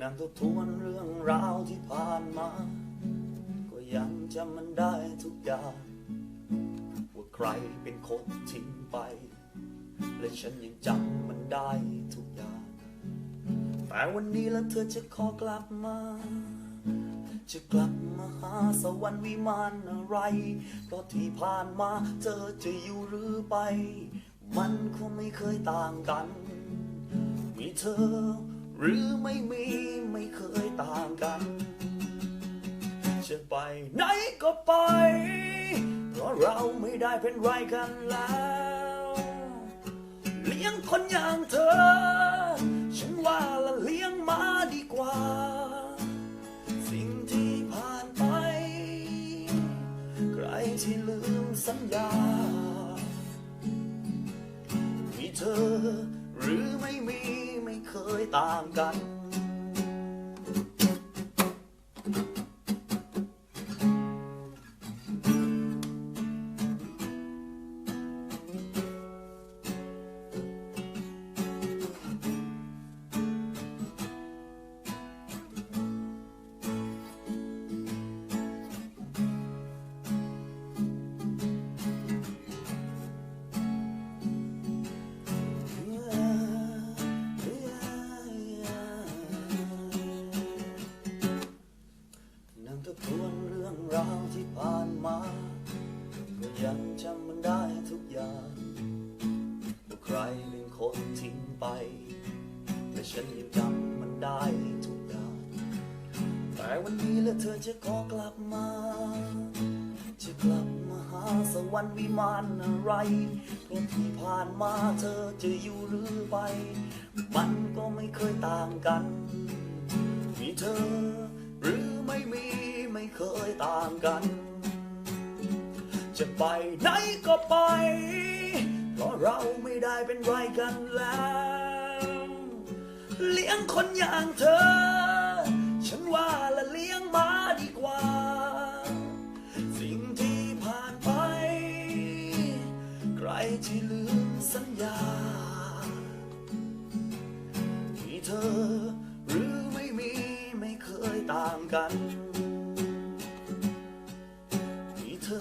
นั่งทบทวนเรื่องราวที่ผ่านมา ก็ยังจำมันได้ทุกอย่าง ว่าใครเป็นคนทิ้งไป และฉันยังจำมันได้ทุกอย่าง แต่วันนี้แล้วเธอจะขอกลับมา จะกลับมาหาสวรรค์วิมานอะไร เพราะที่ผ่านมาเธอจะอยู่หรือไป มันคงไม่เคยต่างกัน มีเธอ หรือไม่มีไม่เคยต่างกัน จะไปไหนก็ไป เพราะเราไม่ได้เป็นไรกันแล้ว เลี้ยงคนอย่างเธอ ฉันว่าละเลี้ยงมาดีกว่า สิ่งที่ผ่านไป ใครที่ลืมสัญญา มีเธอหรือไม่มี เคยต่างกัน ทบทวนเรื่องราวที่ผ่านมา ก็ยังจำมันได้ทุกอย่างว่าใครเป็นคนทิ้งไป แต่ฉันยังจำมันได้ทุกอย่าง แต่วันนี้แล้วเธอจะขอกลับมา จะกลับมาหาสวรรค์วิมานอะไรเพราะที่ผ่านมาเธอจะอยู่หรือไป มันก็ไม่เคยต่างกัน มีเธอ หรือไม่มีไม่เคยต่างกัน จะไปไหนก็ไป เพราะเราไม่ได้เป็นไรกันแล้ว เลี้ยงคนอย่างเธอ ฉันว่าละเลี้ยงมาดีกว่า สิ่งที่ผ่านไป ใครที่ลืมสัญญา 伤感。一次